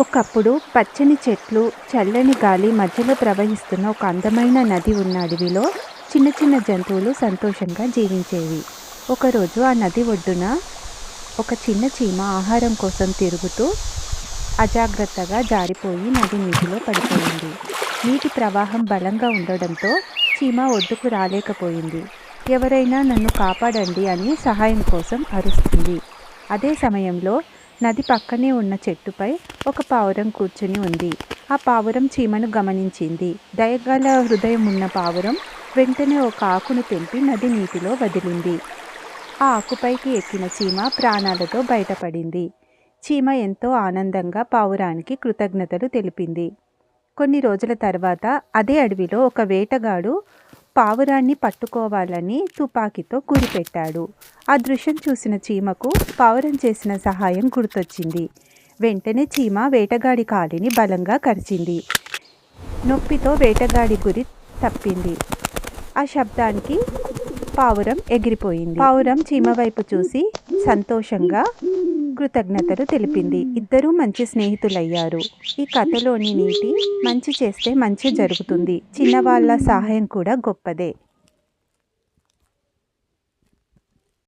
ఒకప్పుడు పచ్చని చెట్లు చల్లని గాలి మధ్యలో ప్రవహిస్తున్న ఒక అందమైన నది ఉన్న అడవిలో చిన్న చిన్న జంతువులు సంతోషంగా జీవించేవి. ఒకరోజు ఆ నది ఒడ్డున ఒక చిన్న చీమ ఆహారం కోసం తిరుగుతూ అజాగ్రత్తగా జారిపోయి నది నీటిలో పడిపోయింది. నీటి ప్రవాహం బలంగా ఉండడంతో చీమ ఒడ్డుకు రాలేకపోయింది. ఎవరైనా నన్ను కాపాడండి అని సహాయం కోసం అరుస్తుంది. అదే సమయంలో నది పక్కనే ఉన్న చెట్టుపై ఒక పావురం కూర్చుని ఉంది. ఆ పావురం చీమను గమనించింది. దయగల హృదయం ఉన్న పావురం వెంటనే ఒక ఆకును తెంపి నది నీటిలో వదిలింది. ఆ ఆకుపైకి ఎక్కిన చీమ ప్రాణాలతో బయటపడింది. చీమ ఎంతో ఆనందంగా పావురానికి కృతజ్ఞతలు తెలిపింది. కొన్ని రోజుల తర్వాత అదే అడవిలో ఒక వేటగాడు పావురాన్ని పట్టుకోవాలని తుపాకీతో గురిపెట్టాడు. ఆ దృశ్యం చూసిన చీమకు పావురం చేసిన సహాయం గుర్తొచ్చింది. వెంటనే చీమ వేటగాడి కాలిని బలంగా కరిచింది. నొప్పితో వేటగాడి గురి తప్పింది. ఆ శబ్దానికి పావురం ఎగిరిపోయింది. పావురం చీమ వైపు చూసి సంతోషంగా కృతజ్ఞతలు తెలిపింది. ఇద్దరూ మంచి స్నేహితులయ్యారు. ఈ కథలోని నీతి మంచి చేస్తే మంచి జరుగుతుంది. చిన్నవాళ్ళ సహాయం కూడా గొప్పదే.